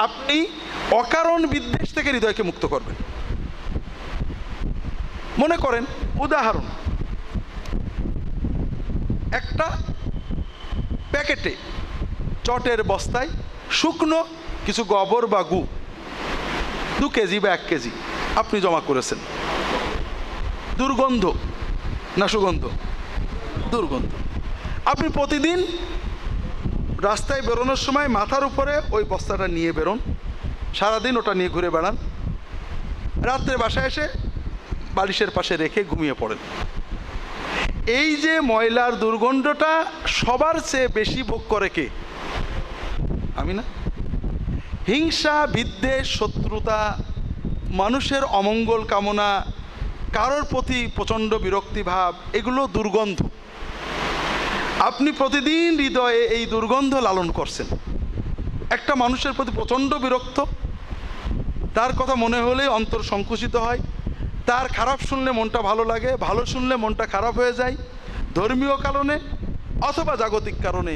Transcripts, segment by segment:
আপনি অকারণ বিদ্বেষ থেকে হৃদয়কে মুক্ত করবেন। মনে করেন, উদাহরণ। একটা প্যাকেটে চটের বস্তায় শুকনো কিছু গোবর বা গু, দু কেজি বা এক কেজি আপনি জমা করেছেন। দুর্গন্ধ না সুগন্ধ দুর্গন্ধ। আপনি প্রতিদিন রাস্তায় বেরোনোর সময় মাথার উপরে ওই বস্তাটা নিয়ে বেরোন। সারাদিন ওটা নিয়ে ঘুরে বেড়ান। রাত্রে বাসায় এসে বালিশের পাশে রেখে ঘুমিয়ে পড়েন। এই যে ময়লার দুর্গন্ধটা সবার চেয়ে বেশি ভোগ করে কে? আমি না। হিংসা, বিদ্বেষ, শত্রুতা, মানুষের অমঙ্গল কামনা, কারোর প্রতি প্রচণ্ড বিরক্তিভাব এগুলো দুর্গন্ধ। আপনি প্রতিদিন হৃদয়ে এই দুর্গন্ধ লালন করছেন। একটা মানুষের প্রতি প্রচণ্ড বিরক্ত, তার কথা মনে হলে অন্তর সংকুচিত হয়, তার খারাপ শুনলে মনটা ভালো লাগে, ভালো শুনলে মনটা খারাপ হয়ে যায়, ধর্মীয় কারণে অথবা জাগতিক কারণে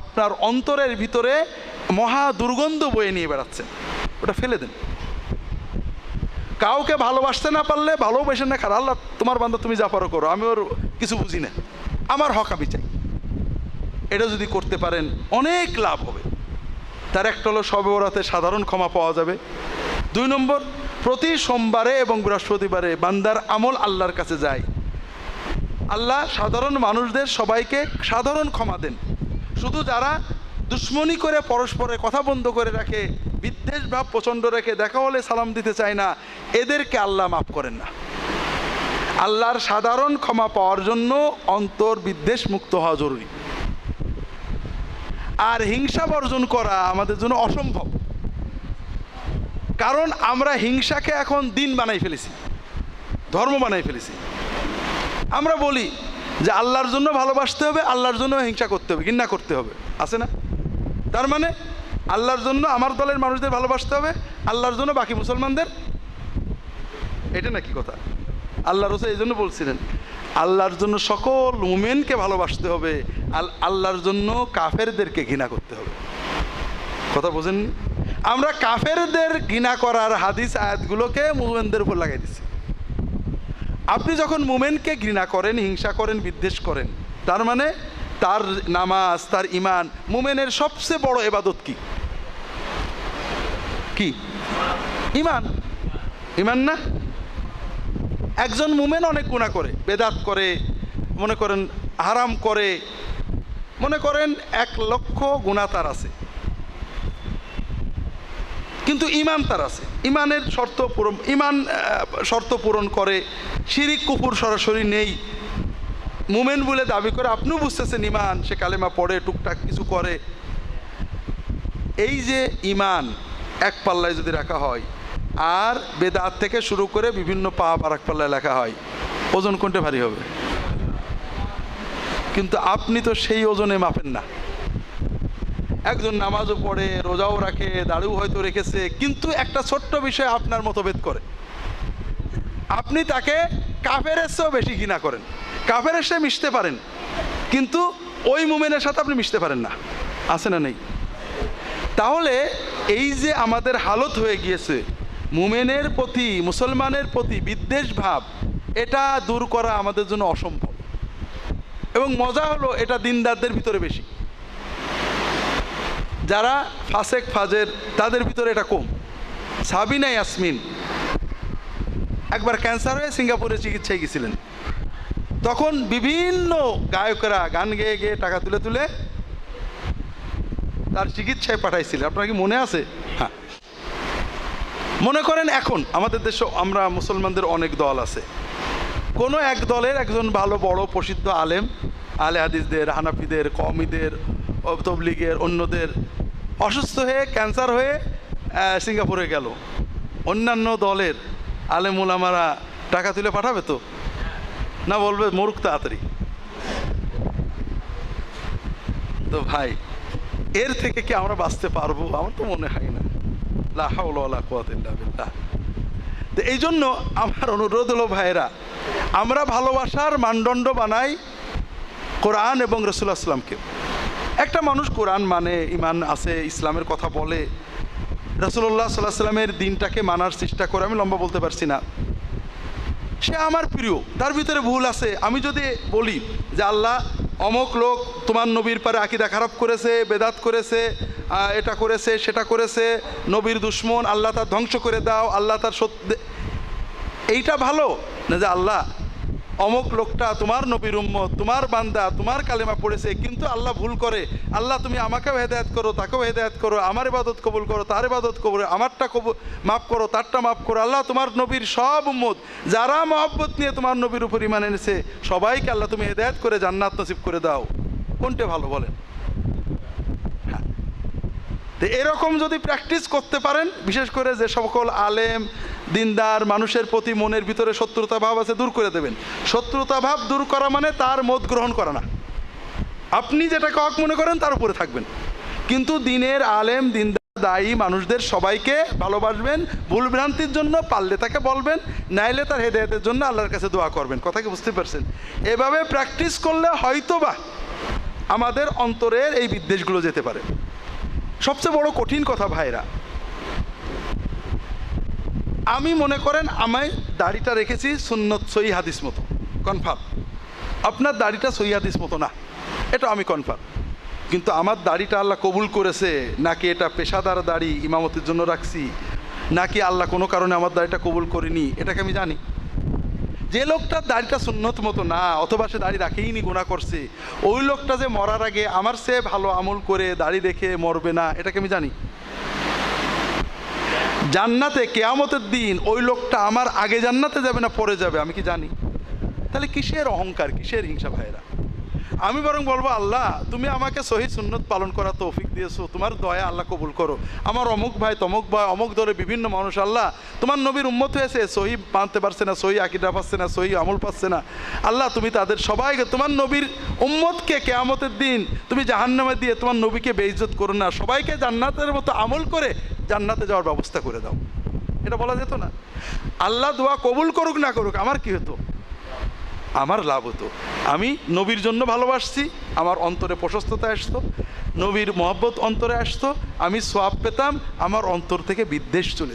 আপনার অন্তরের ভিতরে মহা দুর্গন্ধ বয়ে নিয়ে বেড়াচ্ছেন ওটা ফেলে দেন। কাউকে ভালোবাসতে না পারলে ভালোবাসেন না খারাপ। আল্লাহ, তোমার বান্ধব তুমি যা পারো করো আমি ওর কিছু বুঝি না। আমার হক আমি চাই। এটা যদি করতে পারেন, অনেক লাভ হবে। তার একটা হলো সবে বরাতে সাধারণ ক্ষমা পাওয়া যাবে। দুই নম্বর, প্রতি সোমবারে এবং বৃহস্পতিবারে বান্দার আমল আল্লাহর কাছে যায়। আল্লাহ সাধারণ মানুষদের সবাইকে সাধারণ ক্ষমা দেন। শুধু যারা দুশ্মনী করে পরস্পরে কথা বন্ধ করে রাখে, বিদ্বেষ ভাব প্রচণ্ড রেখে দেখা হলে সালাম দিতে চায় না, এদেরকে আল্লাহ মাফ করেন না। আল্লাহর সাধারণ ক্ষমা পাওয়ার জন্য অন্তর বিদ্বেষ মুক্ত হওয়া জরুরি। আর হিংসা বর্জন করা আমাদের জন্য অসম্ভব। কারণ আমরা হিংসাকে এখন দিন বানাই ফেলেছি, ধর্ম বানাই ফেলেছি। আমরা বলি যে আল্লাহর জন্য ভালোবাসতে হবে, আল্লাহর জন্য হিংসা করতে হবে, ঘৃণা করতে হবে, আছে না? তার মানে আল্লাহর জন্য আমার দলের মানুষদের ভালোবাসতে হবে, আল্লাহর জন্য বাকি মুসলমানদের? এটা নাকি কথা? আল্লাহ রসুল এই জন্য বলছিলেন আল্লাহর জন্য সকল মুমেনকে ভালোবাসতে হবে আল আল্লাহর জন্য কাফেরদেরকে ঘৃণা করতে হবে। কথা বোঝেননি? আমরা কাফেরদের ঘৃণা করার হাদিস আয়াতগুলোকে মুমেনদের উপর লাগাই দিচ্ছি আপনি যখন মুমেনকে ঘৃণা করেন, হিংসা করেন, বিদ্বেষ করেন, তার মানে তার নামাজ, তার ইমান মুমেনের সবচেয়ে বড় এবাদত কি? কি? ইমান ইমান না? একজন মুমেন অনেক গুণা করে, বেদাত করে, মনে করেন হারাম করে, মনে করেন এক লক্ষ গুণা তার আছে। কিন্তু ইমান তার আছে। ইমানের শর্ত পূরণ ইমান শর্ত পূরণ করে, শিরিক কুকুর সরাসরি নেই। মুমেন বলে দাবি করে, আপনিও বুঝতেছেন ইমান সে কালেমা পড়ে, টুকটাক কিছু করে। এই যে ইমান এক পাল্লায় যদি রাখা হয় আর বেদাত থেকে শুরু করে বিভিন্ন পাপ আর এক পাল্লায় লেখা হয়। ওজন কোনটা ভারী হবে? কিন্তু আপনি তো সেই ওজনে মাপেন না। একজন নামাজও পড়ে, রোজাও রাখে, দাড়িও হয়তো রেখেছে, কিন্তু একটা ছোট্ট বিষয় আপনার মতভেদ করে। আপনি তাকে কাফেরের চেয়েও বেশি ঘৃণা করেন। কাফেরের সে মিশতে পারেন, কিন্তু ওই মুমেনের সাথে আপনি মিশতে পারেন না। আছে না নেই? তাহলে এই যে আমাদের হালত হয়ে গিয়েছে মুমেনের প্রতি, মুসলমানের প্রতি বিদ্বেষ ভাব, এটা দূর করা আমাদের জন্য অসম্ভব। এবং মজা হলো এটা দিনদারদের ভিতরে বেশি। যারা ফাসেক ফাজের, তাদের ভিতরে এটা কম। সাবিনা ইয়াসমিন, একবার ক্যান্সার হয়ে সিঙ্গাপুরে চিকিৎসায় গেছিলেন। তখন বিভিন্ন গায়করা গান গেয়ে গেয়ে টাকা তুলে তুলে তার চিকিৎসায় পাঠাইছিলেন আপনার কি মনে আছে? হ্যাঁ। মনে করেন এখন আমাদের দেশে আমরা মুসলমানদের অনেক দল আছে। কোনো এক দলের একজন ভালো, বড়, প্রসিদ্ধ আলেম, আলে হাদিসদের, হানাফিদের কমিদের তবলিগের, অন্যদের অসুস্থ হয়ে, ক্যান্সার হয়ে সিঙ্গাপুরে গেল। অন্যান্য দলের আলেম উলামারা টাকা তুলে পাঠাবে তো? না বলবে, মরুক তাড়াতাড়ি। তো ভাই, এর থেকে কি আমরা বাঁচতে পারব? আমার তো মনে হয় না। তো এই জন্য আমার অনুরোধ হলো ভাইয়েরা, আমরা ভালোবাসার মানদণ্ড বানাই কোরআন এবং রসুল্লাহ আসলামকে একটা মানুষ কোরআন মানে ইমান আছে, ইসলামের কথা বলে রসুল্লাহ সাল্লাহ সাল্লামের দিনটাকে মানার চেষ্টা করে, আমি লম্বা বলতে পারছি না। সে আমার প্রিয়, তার ভিতরে ভুল আছে। আমি যদি বলি যে আল্লাহ অমক লোক তোমার নবীর পারে আকিদা খারাপ করেছে, বেদাত করেছে এটা করেছে, সেটা করেছে, নবীর দুশ্মন, আল্লাহ তার ধ্বংস করে দাও, আল্লাহ তার সত্য এইটা ভালো না যে আল্লাহ, অমক লোকটা তোমার নবীর উম্মত, তোমার বান্দা, তোমার কালেমা পড়েছে, কিন্তু আল্লাহ ভুল করে। আল্লাহ তুমি আমাকেও হেদায়ত করো, তাকেও হেদায়ত করো, আমার ইবাদত কবুল করো, তার ইবাদত কবুল, আমারটা কবুল, মাফ করো, তারটা মাফ করো। আল্লাহ তোমার নবীর সব উম্মত, যারা মহব্বত নিয়ে তোমার নবীর উপর ইমান এনেছে, সবাইকে আল্লাহ তুমি হেদায়ত করে জান্নাত নসিব করে দাও। কোনটা ভালো বলেন। তো এরকম যদি প্র্যাকটিস করতে পারেন, বিশেষ করে যে সকল আলেম, দিনদার, মানুষের প্রতি মনের ভিতরে শত্রুতা ভাব আছে, দূর করে দেবেন। শত্রুতা ভাব দূর করা মানে তার মত গ্রহণ করা না। আপনি যেটাকে হক মনে করেন, তার উপরে থাকবেন। কিন্তু দিনের আলেম, দিনদার, দায়ী মানুষদের সবাইকে ভালোবাসবেন, ভুল ভ্রান্তির জন্য পারলে তাকে বলবেন, নাইলে তার হেদায়তের জন্য আল্লাহর কাছে দোয়া করবেন। কথা কি বুঝতে পারছেন? এভাবে প্র্যাকটিস করলে হয়তোবা আমাদের অন্তরের এই বিদ্বেষগুলো যেতে পারে। সবচেয়ে বড় কঠিন কথা ভাইরা। আমি মনে করেন আমায় দাড়িটা রেখেছি সুন্নত সই হাদিস মতো। কনফার্ম আপনার দাড়িটা সই হাদিস মতো না। এটা আমি কনফার্ম কিন্তু আমার দাড়িটা আল্লাহ কবুল করেছে, নাকি এটা পেশাদার দাড়ি ইমামতের জন্য রাখছি, নাকি আল্লাহ কোনো কারণে আমার দাড়িটা কবুল করেনি, এটাকে আমি জানি। যে লোকটার দাড়িটা সুন্নত মতো না, অথবা সে দাড়ি রাখেইনি গুণা করছে, ওই লোকটা যে মরার আগে আমার সে ভালো আমল করে দাড়ি রেখে মরবে না এটাকে আমি জানি? জান্নাতে কেয়ামতের দিন ওই লোকটা আমার আগে জান্নাতে যাবে না পরে যাবে, আমি কি জানি? তাহলে কিসের অহংকার, কিসের হিংসা ভাইরা আমি বরং বলব, আল্লাহ, তুমি আমাকে সহি সুন্নত পালন করা তৌফিক দিয়েছ। তোমার দয়া আল্লাহ কবুল করো। আমার অমুক ভাই, তমুক ভাই, অমুক ধরে বিভিন্ন মানুষ, আল্লাহ, তোমার নবীর উম্মত হয়েছে, সহি মানতে পারছে না, সহি আকিদা পাচ্ছে না, সহি আমল পাচ্ছে না। আল্লাহ, তুমি তাদের সবাইকে, তোমার নবীর উম্মতকে কেয়ামতের দিন তুমি জাহান্নামে দিয়ে তোমার নবীকে বেইজ্জত করো না। সবাইকে জান্নাতের মতো আমল করে জান্নাতে যাওয়ার ব্যবস্থা করে দাও। এটা বলা যেত না। আল্লাহ দোয়া কবুল করুক, না করুক, আমার কি হতো? আমার লাভ হতো। আমি নবীর জন্য ভালোবাসছি, আমার অন্তরে প্রশস্ততা আসতো, নবীর মহব্বত অন্তরে আসতো, আমি সোয়াব পেতাম, আমার অন্তর থেকে বিদ্বেষ চলে